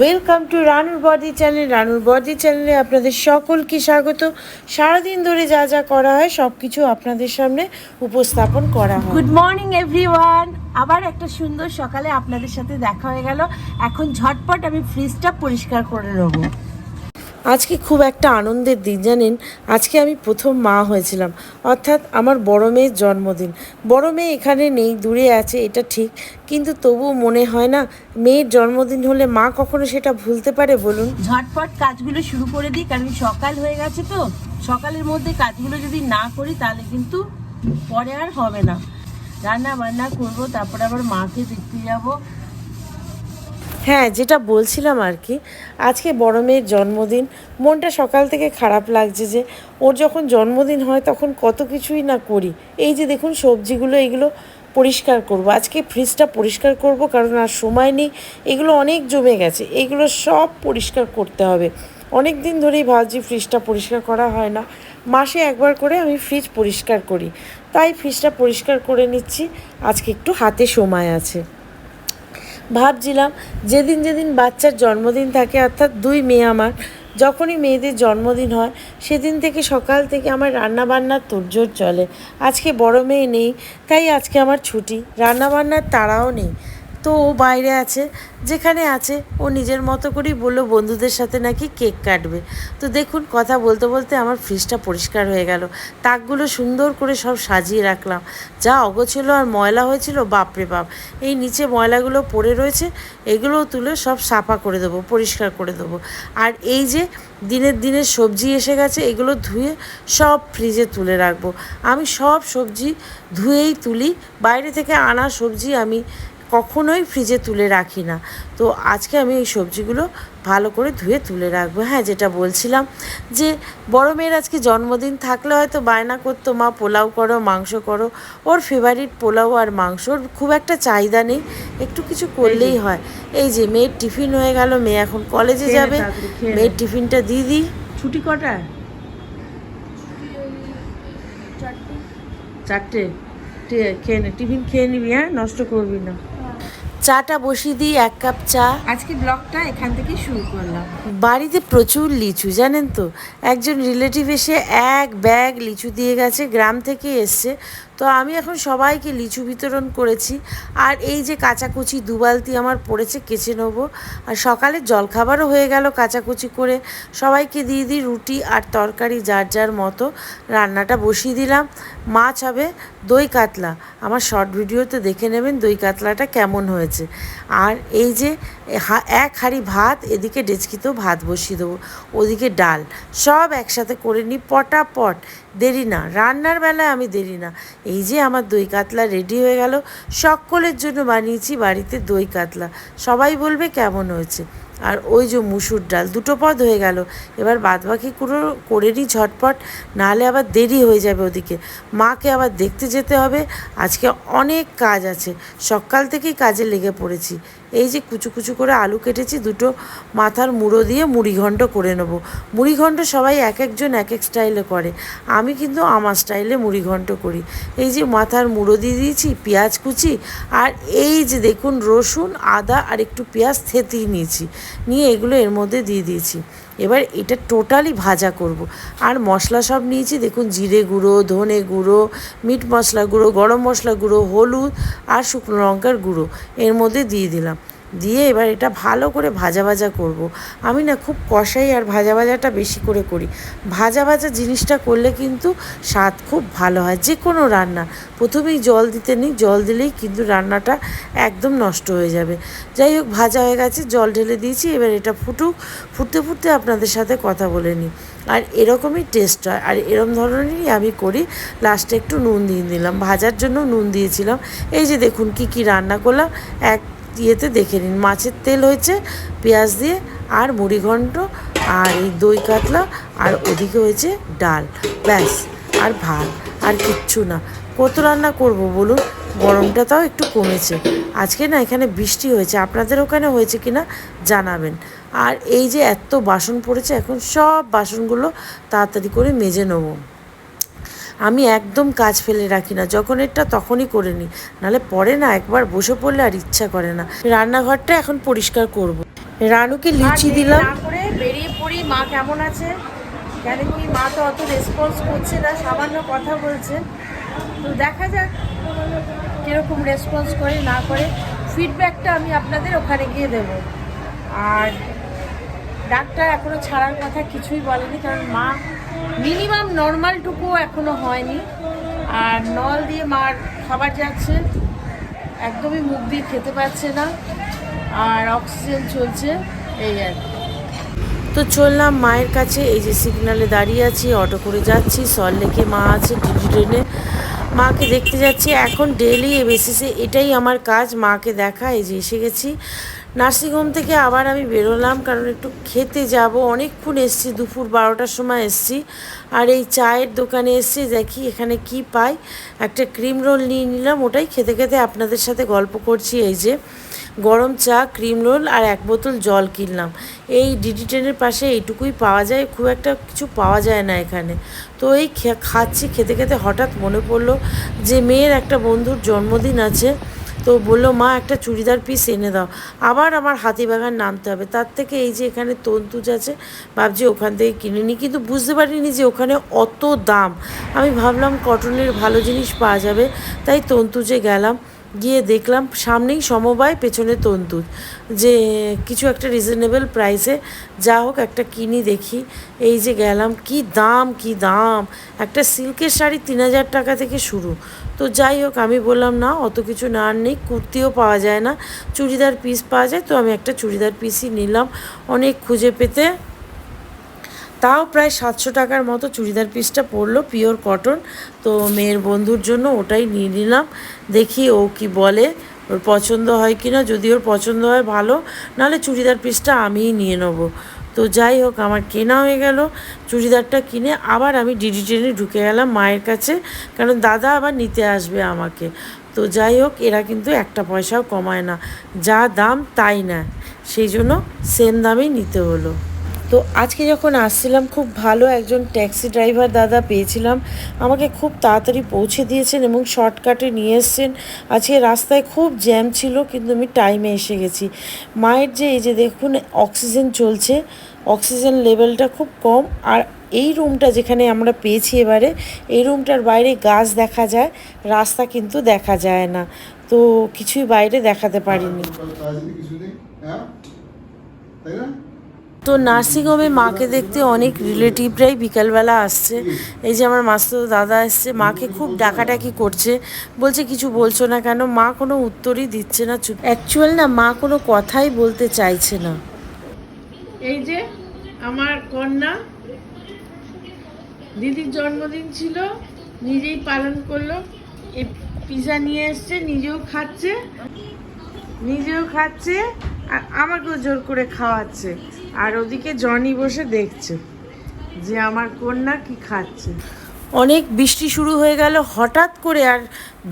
Welcome to রানুর body channel রানুর body চ্যানেলে আপনাদের সকলকে স্বাগত। সারাদিন ধরে যা যা করা হয় সব কিছু আপনাদের সামনে উপস্থাপন করা হয়। গুড মর্নিং এভরিওয়ান আবার একটা সুন্দর সকালে আপনাদের সাথে দেখা হয়ে গেল। এখন ঝটপট আমি ফ্রিজটা পরিষ্কার করে নেব। আজকে খুব একটা আনন্দের দিন, জানেন? আজকে আমি প্রথম মা হয়েছিলাম। অর্থাৎ আমার বড় মেয়ের জন্মদিন। বড় মেয়ে এখানে নেই, দূরে আছে, এটা ঠিক। কিন্তু তবুও মনে হয় না, মেয়ের জন্মদিন হলে মা কখনো সেটা ভুলতে পারে, বলুন? ঝটপট কাজগুলো শুরু করে দিই, কারণ সকাল হয়ে গেছে তো। সকালের মধ্যে কাজগুলো যদি না করি, তাহলে কিন্তু পরে আর হবে না। রান্না বান্না করব, তারপরে আবার মাকে দেখতে যাব। হ্যাঁ যেটা বলছিলাম আর কি, আজকে বড় মেয়ের জন্মদিন, মনটা সকাল থেকে খারাপ লাগছে যে ওর যখন জন্মদিন হয় তখন কত কিছুই না করি। এই যে দেখুন সবজিগুলো, এগুলো পরিষ্কার করব। আজকে ফ্রিজটা পরিষ্কার করব কারণ আর সময় নেই, এগুলো অনেক জমে গেছে, এগুলো সব পরিষ্কার করতে হবে। অনেক দিন ধরেই ভাবছি ফ্রিজটা পরিষ্কার করা হয় না, মাসে একবার করে আমি ফ্রিজ পরিষ্কার করি। তাই ফ্রিজটা পরিষ্কার করে নিচ্ছি, আজকে একটু হাতে সময় আছে। ভাবছিলাম, যেদিন যেদিন বাচ্চার জন্মদিন থাকে, অর্থাৎ দুই মেয়ে আমার, যখনই মেয়েদের জন্মদিন হয়, সেদিন থেকে সকাল থেকে আমার রান্নাবান্নার তোড়জোড় চলে। আজকে বড় মেয়ে নেই, তাই আজকে আমার ছুটি। রান্নাবান্নার তাড়াও নেই। তো ও বাইরে আছে, যেখানে আছে, ও নিজের মতো করেই বলল বন্ধুদের সাথে নাকি কেক কাটবে। তো দেখুন, কথা বলতে বলতে আমার ফ্রিজটা পরিষ্কার হয়ে গেল। তাকগুলো সুন্দর করে সব সাজিয়ে রাখলাম। যা অগোছলো আর ময়লা হয়েছিল, বাপরে বাপ। এই নিচে ময়লাগুলো পড়ে রয়েছে, এগুলোও তুলে সব সাফা করে দেবো, পরিষ্কার করে দেবো। আর এই যে দিনের দিনের সবজি এসে গেছে, এগুলো ধুয়ে সব ফ্রিজে তুলে রাখব। আমি সব সবজি ধুয়েই তুলি, বাইরে থেকে আনা সবজি আমি কখনোই ফ্রিজে তুলে রাখি না। তো আজকে আমি এই সবজিগুলো ভালো করে ধুয়ে তুলে রাখব। হ্যাঁ যেটা বলছিলাম যে বড় মেয়ের আজকে জন্মদিন থাকলে হয়তো বায়না করতো মা পোলাও করো মাংস করো। ওর ফেভারিট পোলাও আর মাংস ওর খুব একটা চাহিদা নেই। একটু কিছু করলেই হয়। এই যে মেয়ের টিফিন হয়ে গেল মেয়ে এখন কলেজে যাবে। মেয়ের টিফিনটা দিয়ে দিই। ছুটি কটায় চারটে। খেয়ে নে টিফিন খেয়ে নিবি হ্যাঁ? নষ্ট করবি না। চাটা বসিয়ে দিই এক কাপ চা। আজকে ব্লগটা এখান থেকে শুরু করলাম। বাড়িতে প্রচুর লিচু জানেন তো? একজন রিলেটিভ এসে এক ব্যাগ লিচু দিয়ে গেছে গ্রাম থেকে এসছে। তো আমি এখন সবাইকে লিচু বিতরণ করেছি। আর এই যে কাচাকুচি দু বালতি আমার পড়েছে, কেচে নেব। আর সকালে জলখাবারও হয়ে গেল কাচাকুচি করে। সবাইকে দিয়ে দিই রুটি আর তরকারি যার যার মতো। রান্নাটা বসিয়ে দিলাম। মাছ হবে দই কাতলা। আমার শর্ট ভিডিওতে দেখে নেবেন দই কাতলাটা কেমন হয়েছে। আর এই যে এক হাঁড়ি ভাত, এদিকে ডেচকিতেও ভাত বসিয়ে দেবো, ওদিকে ডাল। সব একসাথে করে নিই পটাপট। দেরি না, রান্নার বেলায় আমি দেরি না। এই যে আমার দই কাতলা রেডি হয়ে গেল, সকলের জন্য বানিয়েছি বাড়িতে দই কাতলা। সবাই বলবে কেমন হয়েছে। আর ওই যে মুসুর ডাল, দুটো পদ হয়ে গেল। এবার বাদবাকি করে করে নিই ঝটপট, নাহলে আবার দেরি হয়ে যাবে ওদিকে। মাকে আবার দেখতে যেতে হবে, আজকে অনেক কাজ আছে, সকাল থেকেই কাজে লেগে পড়েছি। এই যে কুচু কুচু করে আলু কেটেছি, দুটো মাথার মুড়ো দিয়ে মুড়িঘণ্ড করে নেব। মুড়িঘণ্ড সবাই এক একজন এক এক স্টাইলে করে। আমি কিন্তু আমার স্টাইলে মুড়িঘণ্ড করি। এই যে মাথার মুড়ো দিয়ে দিয়েছি, পেঁয়াজ কুচি, আর এই যে দেখুন রসুন, আদা, আর একটু পেঁয়াজ থেতিয়ে নিয়েছি। নিয়ে এগুলো এর মধ্যে দিয়ে দিয়েছি। এবার এটা টোটালি ভাজা করব। আর মশলা সব নিয়েছি, দেখুন, জিরে গুঁড়ো, ধনে গুঁড়ো, মিট মশলা গুঁড়ো, গরম মশলা গুঁড়ো, হলুদ আর শুকনো লঙ্কার গুঁড়ো, এর মধ্যে দিয়ে দিলাম দিয়ে এবার এটা ভালো করে ভাজা ভাজা করব। আমি না খুব কষাই আর ভাজা ভাজাটা বেশি করে করি। ভাজা ভাজা জিনিসটা করলে কিন্তু স্বাদ খুব ভালো হয় যে কোনো রান্না। প্রথমেই জল দিতে নেই, জল দিলেই কিন্তু রান্নাটা একদম নষ্ট হয়ে যাবে। যাই হোক, ভাজা হয়ে গেছে, জল ঢেলে দিয়েছি, এবার এটা ফুটুক, ফুটতে ফুটতে আপনাদের সাথে কথা বলে নিই। আর এরকমই টেস্ট হয়, আর এরম ধরনেরই আমি করি। লাস্টে একটু নুন দিয়ে দিলাম, ভাজার জন্য নুন দিয়েছিলাম। এই যে দেখুন, কি কি রান্না করলাম, এক ইয়েতে দেখে নিন। মাছের তেল হয়েছে পেঁয়াজ দিয়ে আর মুড়ি মুড়িঘণ্ট আর এই দই কাতলা আর ওদিকে হয়েছে ডাল। ব্যাস, আর ভাত, আর কিচ্ছু না। কত রান্না করব বলুন? গরমটা তাও একটু কমেছে। আজকে না এখানে বৃষ্টি হয়েছে। আপনাদের ওখানে হয়েছে কি না জানাবেন। আর এই যে এত বাসন পড়েছে, এখন সব বাসনগুলো তাড়াতাড়ি করে মেজে নেব। আমি একদম কাজ ফেলে রাখি না যখন এটা তখনই করে নিই। নাহলে পরে না একবার বসে পড়লে আর ইচ্ছা করে না। রান্নাঘরটা এখন পরিষ্কার করব। রানুকে লুচি দিলাম। না করে বেরিয়ে পড়ি মা কেমন আছে? কেন কি মা তো অত রেসপন্স করছে না সামান্য কথা বলছে। তো দেখা যাক কীরকম রেসপন্স করে না করে। ফিডব্যাকটা আমি আপনাদের ওখানে গিয়ে দেব। আর ডাক্তার এখনও ছাড়ার কথা কিছুই বলেনি কারণ মা মিনিমাম নর্মালটুকুও এখনও হয়নি। আর নল দিয়ে মার খাবার যাচ্ছে, একদমই মুখ দিয়ে খেতে পারছে না, আর অক্সিজেন চলছে, এই আর। তো চললাম মায়ের কাছে, এই যে সিগনালে দাঁড়িয়ে আছি, অটো করে যাচ্ছি সল্লেকে মা আছে ডিডি ট্রেনে মাকে দেখতে যাচ্ছি। এখন ডেলি বেসিসে এটাই আমার কাজ, মাকে দেখা, এই যে এসে গেছি। নার্সিংহোম থেকে আবার আমি বেরোলাম, কারণ একটু খেতে যাব। অনেকক্ষণ এসছি, দুপুর বারোটার সময় এসছি। আর এই চায়ের দোকানে এসছি দেখি এখানে কি পাই। একটা ক্রিম রোল নিয়ে নিলাম, ওটাই খেতে খেতে আপনাদের সাথে গল্প করছি। এই যে গরম চা, ক্রিম রোল আর এক বোতল জল কিনলাম। এই ডিডি ট্রেনের পাশে এইটুকুই পাওয়া যায়, খুব একটা কিছু পাওয়া যায় না এখানে। তো এই খাচ্ছি, খেতে খেতে হঠাৎ মনে পড়ল যে মেয়ের একটা বন্ধুর জন্মদিন আছে। তো বলল, মা, একটা চুড়িদার পিস এনে দাও। আবার আমার হাতিবাগান নামতে হবে। তার থেকে এই যে এখানে তন্তুজ আছে, ভাবছি ওখান থেকে কিনে নিই কিন্তু বুঝতে পারিনি যে ওখানে অত দাম। আমি ভাবলাম কটনের ভালো জিনিস পাওয়া যাবে, তাই তন্তুজে গেলাম। গিয়ে দেখলাম সামনেই সমবায়, পেছনে তন্তুজ যে কিছু একটা রিজনেবল প্রাইসে যা হোক একটা কিনি দেখি। এই যে গেলাম, কি দাম কি দাম? একটা সিল্কের শাড়ি তিন হাজার টাকা থেকে শুরু। তো যাই হোক, আমি বললাম, না, অত কিছু না, আর নেই, কুর্তিও পাওয়া যায় না। চুড়িদার পিস পাওয়া যায়। তো আমি একটা চুড়িদার পিসই নিলাম। অনেক খুঁজে পেতে তাও প্রায় সাতশো টাকার মতো চুড়িদার পিসটা পড়ল পিওর কটন। তো মেয়ের বন্ধুর জন্য ওটাই নিয়ে নিলাম। দেখি ও কি বলে, ওর পছন্দ হয় কি না। যদি ওর পছন্দ হয় ভালো, নাহলে চুড়িদার পিসটা আমিই নিয়ে নেব। তো যাই হোক, আমার কেনা হয়ে গেল চুড়িদারটা কিনে। আবার আমি ডিডি ট্রেনে ঢুকে গেলাম মায়ের কাছে, কারণ দাদা আবার নিতে আসবে আমাকে। তো যাই হোক, এরা কিন্তু একটা পয়সাও কমায় না। যা দাম, তাই না সেই জন্য সেম দামেই নিতে হলো। তো আজকে যখন আসছিলাম, খুব ভালো একজন ট্যাক্সি ড্রাইভার দাদা পেয়েছিলাম। আমাকে খুব তাড়াতাড়ি পৌঁছে দিয়েছেন এবং শর্টকাটে নিয়ে এসছেন। আজকে রাস্তায় খুব জ্যাম ছিল, কিন্তু আমি টাইমে এসে গেছি। মায়ের যে এই যে দেখুন অক্সিজেন চলছে অক্সিজেন লেভেলটা খুব কম। আর এই রুমটা যেখানে আমরা পেয়েছি এবারে, এই রুমটার বাইরে গাছ দেখা যায়, রাস্তা কিন্তু দেখা যায় না। তো কিছুই বাইরে দেখাতে পারিনি। হ্যাঁ? তাই না? তো নার্সিংহোমে মাকে দেখতে অনেক রিলেটিভরাই বিকালবেলা আসছে। এই যে আমার মাস্তো দাদা এসছে, মাকে খুব ডাকাডাকি করছে। বলছে, কিছু বলছো না কেন? মা কোনো উত্তরই দিচ্ছে না, চুপ অ্যাকচুয়াল না, মা কোনো কথাই বলতে চাইছে না। এই যে আমার কন্যা, দিদির জন্মদিন ছিল, নিজেই পালন করল পিজা নিয়ে এসছে, নিজেও খাচ্ছে। নিজেও খাচ্ছে, আর আমাকেও জোর করে খাওয়াচ্ছে। আর ওদিকে জনি বসে দেখছে যে আমার কন্যা কি খাচ্ছে। অনেক বৃষ্টি শুরু হয়ে গেল, হঠাৎ করে আর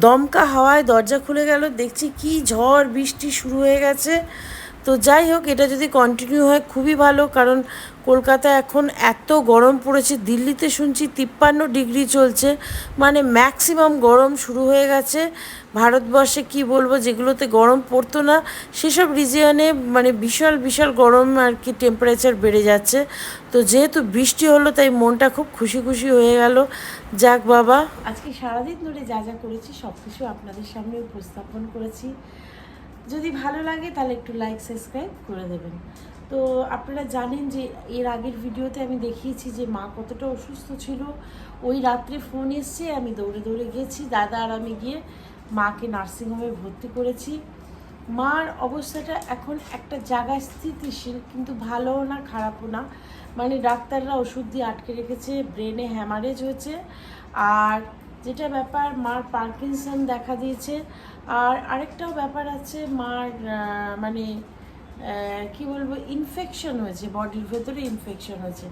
দমকা হাওয়ায় দরজা খুলে গেল। দেখছি কি ঝড় বৃষ্টি শুরু হয়ে গেছে। তো যাই হোক, এটা যদি কন্টিনিউ হয়, খুবই ভালো। কারণ কলকাতায় এখন এত গরম পড়েছে, দিল্লিতে শুনছি তিপ্পান্ন ডিগ্রি চলছে মানে ম্যাক্সিমাম গরম শুরু হয়ে গেছে। ভারতবর্ষে কি বলব, যেগুলোতে গরম পড়তো না, সেসব রিজিয়নে মানে বিশাল বিশাল গরম আর কি টেম্পারেচার বেড়ে যাচ্ছে। তো যেহেতু বৃষ্টি হলো, তাই মনটা খুব খুশি খুশি হয়ে গেল। যাক বাবা। আজকে সারাদিন ধরে যা যা করেছি সব কিছু আপনাদের সামনে উপস্থাপন করেছি। যদি ভালো লাগে, তাহলে একটু লাইক সাবস্ক্রাইব করে দেবেন। তো আপনারা জানেন যে এর আগের ভিডিওতে আমি দেখিয়েছি যে মা কতটা অসুস্থ ছিল। ওই রাত্রে ফোন এসছে, আমি দৌড়ে দৌড়ে গেছি দাদা আর আমি গিয়ে মাকে নার্সিংহোমে ভর্তি করেছি। মার অবস্থাটা এখন একটা জায়গায় স্থিতিশীল, কিন্তু ভালোও না, খারাপও না। মানে ডাক্তাররা ওষুধ দিয়ে আটকে রেখেছে ব্রেনে হ্যামারেজ হয়েছে। আর যেটা ব্যাপার, মার পার্কিনসন দেখা দিয়েছে। আর আরেকটাও ব্যাপার আছে, মার মানে কি বলব ইনফেকশন হয়েছে, বডির ভেতরে ইনফেকশন হয়েছে।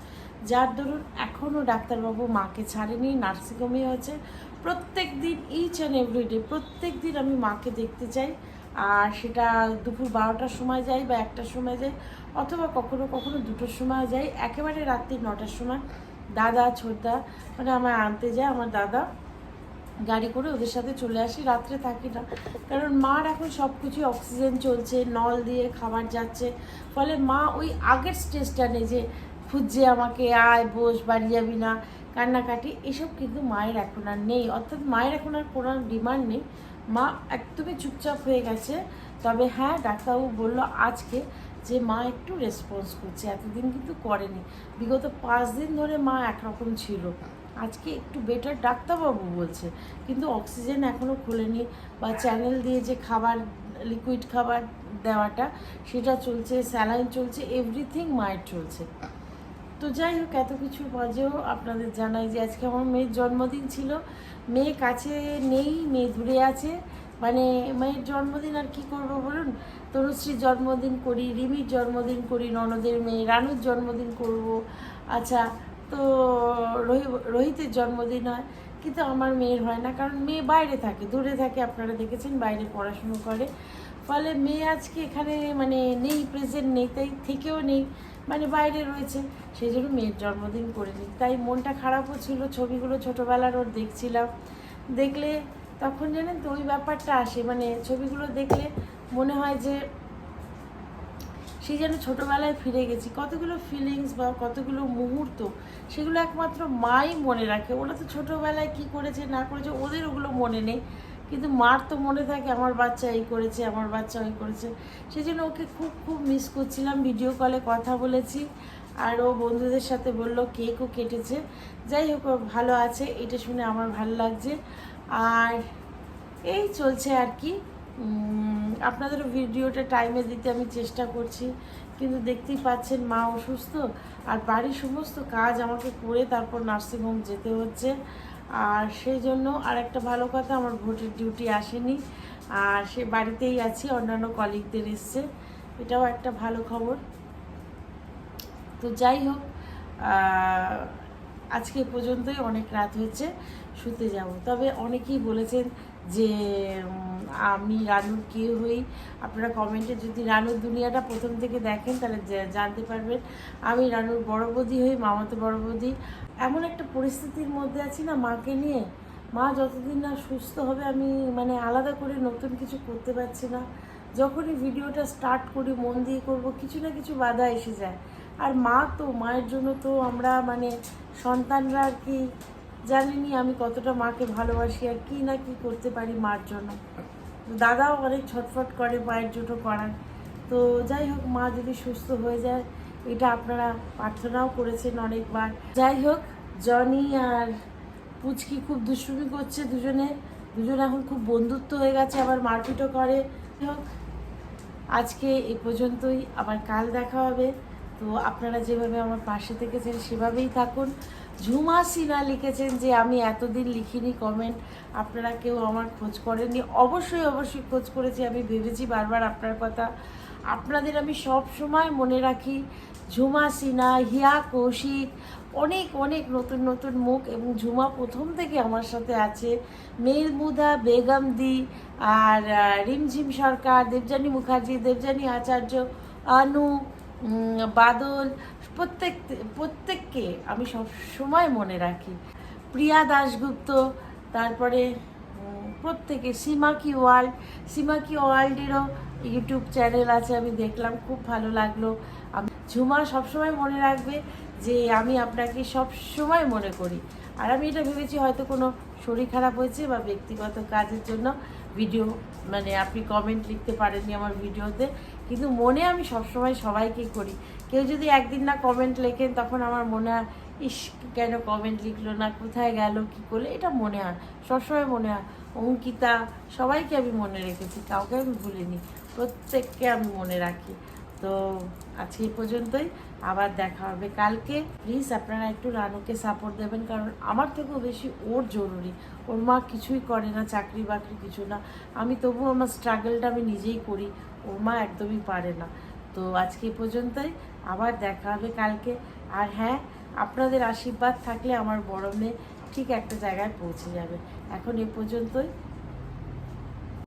যার দরুন এখনও ডাক্তারবাবু মাকে ছাড়েনি, নার্সিংহোমে হয়েছে প্রত্যেক দিন ইচ অ্যান্ড এভরিডে প্রত্যেক দিন আমি মাকে দেখতে চাই। আর সেটা দুপুর বারোটার সময় যাই বা একটার সময় যাই, অথবা কখনো কখনো দুটোর সময় যাই। একেবারে রাত্রি নটার সময় দাদা, ছোটদা মানে আমার আনতে যায়, আমার দাদা। গাড়ি করে ওদের সাথে চলে আসি, রাত্রে থাকি না। কারণ মার এখন সব কিছুই অক্সিজেন চলছে, নল দিয়ে খাবার যাচ্ছে। ফলে মা ওই আগের স্টেজটা নেই যে, খুঁজছে আমাকে, আয়, বস, বাড়ি যাবি না। কান্নাকাটি, এসব কিন্তু মায়ের এখন আর নেই। অর্থাৎ মায়ের এখন আর কোনো ডিমান্ড নেই। মা একদমই চুপচাপ হয়ে গেছে। তবে হ্যাঁ ডাক্তারবাবু বলল আজকে যে মা একটু রেসপন্স করছে। এতদিন কিন্তু করেনি। বিগত পাঁচ দিন ধরে মা একরকম ছিল। আজকে একটু বেটার ডাক্তারবাবু বলছে, কিন্তু অক্সিজেন এখনও খোলেনি বা চ্যানেল দিয়ে যে খাবার লিকুইড খাবার দেওয়াটা, সেটা চলছে স্যালাইন চলছে এভরিথিং মায়ের চলছে। তো যাই হোক, এত কিছুর মাঝেও আপনাদের জানাই যে আজকে আমার মেয়ের জন্মদিন ছিল, মেয়ে কাছে নেই, মেয়ে দূরে আছে মানে মেয়ের জন্মদিন আর কি করব বলুন? তনুশ্রীর জন্মদিন করি, রিমির জন্মদিন করি, ননদের মেয়ে, রানুর জন্মদিন করব আচ্ছা তো রোহি- রোহিতের জন্মদিন হয়, কিন্তু আমার মেয়ের হয় না, কারণ মেয়ে বাইরে থাকে, দূরে থাকে, আপনারা দেখেছেন, বাইরে পড়াশুনো করে। ফলে মেয়ে আজকে এখানে মানে নেই প্রেজেন্ট নেই, তাই থেকেও নেই মানে বাইরে রয়েছে, সেই জন্য মেয়ের জন্মদিন করিনি। তাই মনটা খারাপও ছিল, ছবিগুলো ছোটোবেলার ওর দেখছিলাম। দেখলে তখন জানেন তো ওই ব্যাপারটা আসে মানে ছবিগুলো দেখলে মনে হয় যে সেই যেন ছোটোবেলায় ফিরে গেছি। কতগুলো ফিলিংস বা কতগুলো মুহূর্ত, সেগুলো একমাত্র মাই মনে রাখে। ওরা তো ছোটোবেলায় কি করেছে, না করেছে, ওদের ওগুলো মনে নেই। কিন্তু মার তো মনে থাকে, আমার বাচ্চা এই করেছে, আমার বাচ্চা ওই করেছে। সেই জন্য ওকে খুব খুব মিস করছিলাম। ভিডিও কলে কথা বলেছি। আর ও বন্ধুদের সাথে বলল কেকও কেটেছে। যাই হোক ভালো আছে। এটা শুনে আমার ভালো লাগছে। আর এই চলছে আর কি। উম, আপনাদেরও ভিডিওটা টাইমে দিতে আমি চেষ্টা করছি কিন্তু দেখতেই পাচ্ছেন মা অসুস্থ আর বাড়ির সমস্ত কাজ আমাকে করে তারপর নার্সিংহোম যেতে হচ্ছে। আর সেই জন্য আর একটা ভালো কথা আমার ভোটের ডিউটি আসেনি আর সে বাড়িতেই আছি অন্যান্য কলিগদের এসছে। এটাও একটা ভালো খবর। তো যাই হোক আজকে পর্যন্তই অনেক রাত হয়েছে শুতে যাব। তবে অনেকেই বলেছেন যে আমি রানুর কে হই? আপনারা কমেন্টে যদি রানুর দুনিয়াটা প্রথম থেকে দেখেন, তাহলে জানতে পারবেন। আমি রানুর বড় বৌদি হই, মামাতো বড় বৌদি এমন একটা পরিস্থিতির মধ্যে আছি না মাকে নিয়ে। মা যতদিন না সুস্থ হবে, আমি মানে আলাদা করে নতুন কিছু করতে পারছি না। যখনই ভিডিওটা স্টার্ট করি, মন দিয়ে করব, কিছু না কিছু বাধা এসে যায়। আর মা তো, মায়ের জন্য তো আমরা মানে সন্তানরা আর কি জানিনি আমি কতটা মাকে ভালোবাসি আর কি না কি করতে পারি মার জন্য। দাদাও অনেক ছটফট করে মায়ের জন্য করার। তো যাই হোক, মা যদি সুস্থ হয়ে যায়, এটা আপনারা প্রার্থনাও করেছেন অনেকবার। যাই হোক, জনি আর পুচকি খুব দুষ্টুমি করছে দুজনে। দুজন এখন খুব বন্ধুত্ব হয়ে গেছে, আবার মারপিটও করে। হোক, আজকে এ পর্যন্তই, আবার কাল দেখা হবে। তো আপনারা যেভাবে আমার পাশে থেকেছেন, সেভাবেই থাকুন। ঝুমা সিনহা লিখেছেন যে আমি এতদিন লিখিনি কমেন্ট আপনারা কেউ আমার খোঁজ করেননি। অবশ্যই অবশ্যই খোঁজ করেছি। আমি ভেবেছি বারবার আপনার কথা। আপনাদের আমি সব সময় মনে রাখি ঝুমা সিনহা হিয়া কৌশিক, অনেক অনেক নতুন নতুন মুখ এবং ঝুমা প্রথম থেকে আমার সাথে আছে। মেহমুদা বেগম দি, আর রিমঝিম সরকার, দেবযানী মুখার্জি, দেবযানী আচার্য, আনু বাদল প্রত্যেক, প্রত্যেককে আমি সব সময় মনে রাখি। প্রিয়া দাশগুপ্ত, তারপরে প্রত্যেকে সীমাকি ওয়ার্ল্ড সীমাকি ওয়ার্ল্ডেরও ইউটিউব চ্যানেল আছে, আমি দেখলাম, খুব ভালো লাগল। ঝুমা সবসময় মনে রাখবে যে, আমি আপনাকে সব সময় মনে করি। আর আমি এটা ভেবেছি হয়তো কোনো শরীর খারাপ হয়েছে বা ব্যক্তিগত কাজের জন্য ভিডিও মানে আপনি কমেন্ট লিখতে পারেননি আমার ভিডিওতে কিন্তু মনে আমি সবসময় সবাইকে করি। কেউ যদি একদিন না কমেন্ট লেখেন, তখন আমার মনে হয়, ইস, কেন কমেন্ট লিখলো না? কোথায় গেল? কি করলে? এটা মনে হয়। সবসময় মনে হয়, অঙ্কিতা, সবাইকে আমি মনে রেখেছি, কাউকে আমি ভুলিনি। প্রত্যেককে আমি মনে রাখি। তো আজকে এই পর্যন্তই। আবার দেখা হবে কালকে। প্লিজ আপনারা একটু রানুকে সাপোর্ট দেবেন, কারণ আমার থেকেও বেশি ওর জরুরি। ওর মা কিছুই করে না, চাকরি বাকরি কিছু না। আমি তবুও আমার স্ট্রাগলটা আমি নিজেই করি। ওর মা একদমই পারে না। তো আজকে এই পর্যন্তই। আবার দেখা হবে কালকে। আর হ্যাঁ আপনাদের আশীর্বাদ থাকলে আমার বড় মেয়ে ঠিক একটা জায়গায় পৌঁছে যাবে। এখন এ পর্যন্তই।